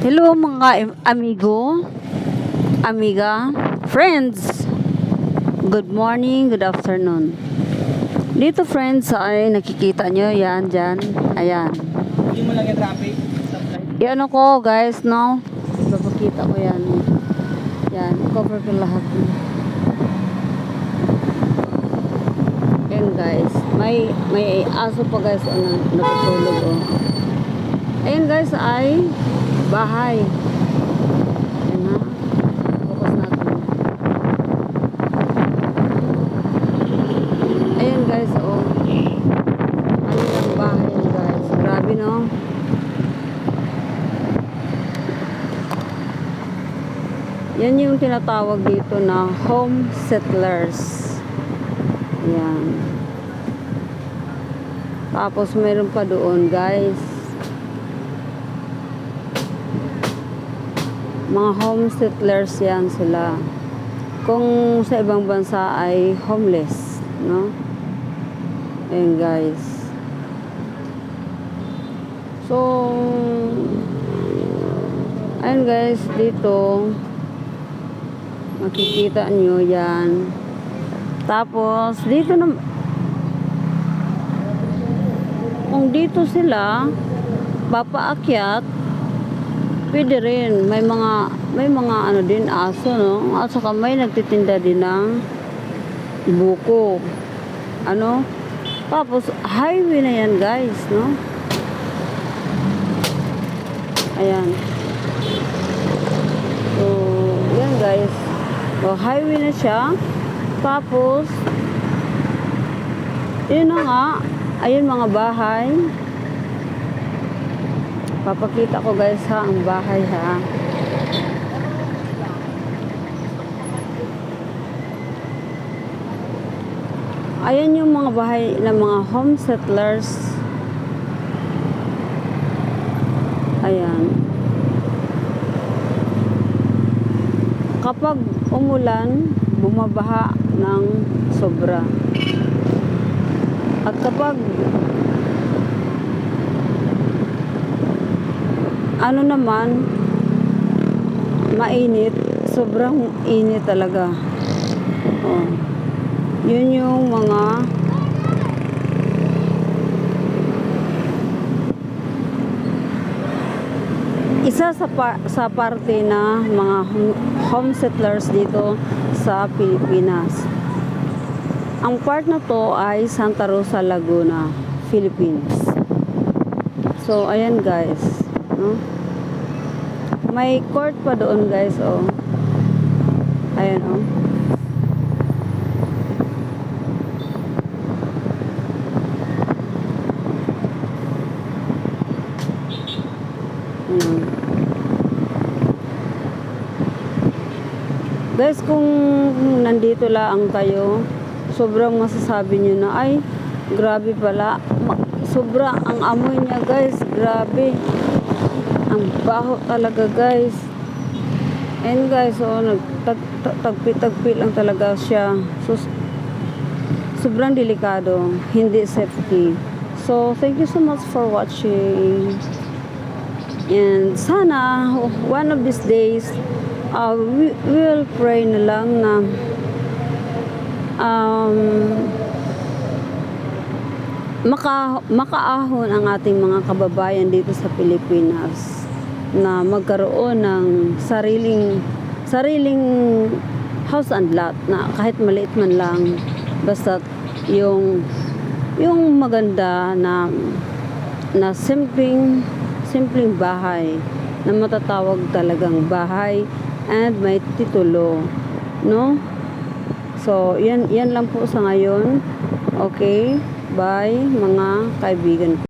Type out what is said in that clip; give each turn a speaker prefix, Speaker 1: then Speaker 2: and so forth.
Speaker 1: Hello mga amigo, amiga, friends. Good morning, good afternoon. Dito friends ay nakikita nyo yan dyan. Ayan.
Speaker 2: Hindi mo lang yung traffic.
Speaker 1: Yan ako guys, no? Papakita ko yan. Yan, cover ko lahat. Yan guys. May may aso pa guys ano, natutulog oh. Ayan guys ay bahay. Ayan guys oh. Ano yung bahay guys. Grabe no? Yan yung tinatawag dito na home settlers. Yan. Tapos meron pa doon, guys. Mga home settlers yan sila. Kung sa ibang bansa ay homeless, no? Ayan, guys. So, ayun guys, dito, makikita nyo yan. Tapos, dito na, kung dito sila, papaakyat, pwede rin. May mga, may mga ano din, aso, no? At saka may nagtitinda din ng buko. Ano? Tapos, highway na yan, guys, no? Ayan. So, yan guys. So, highway na siya. Tapos, yun na nga. Ayun mga bahay. Papakita ko guys ha, ang bahay ha. Ayan yung mga bahay ng mga home settlers. Ayan. Kapag umulan, bumabaha ng sobra. At kapag ano naman, mainit, sobrang init talaga. Oh. Yun yung mga isa sa pa- sa parte na mga home, settlers dito sa Pilipinas. Ang part na to ay Santa Rosa, Laguna, Philippines. So, ayan guys. No? May court pa doon guys, oh. Ayan, oh. Ayan. Guys, kung nandito lang kayo, sobrang masasabi nyo na, ay, grabe pala. Sobra ang amoy niya, guys. Grabe. Ang baho talaga, guys. And guys, oh, nagtagpi-tagpi lang talaga siya. So, sobrang delikado. Hindi safety. So, thank you so much for watching. And sana, one of these days, uh, we will pray na lang na um, maka, makaahon ang ating mga kababayan dito sa Pilipinas na magkaroon ng sariling sariling house and lot na kahit maliit man lang basta yung yung maganda na na simpleng simpleng bahay na matatawag talagang bahay and may titulo no? So yan yan lang po sa ngayon. Okay bye mga kaibigan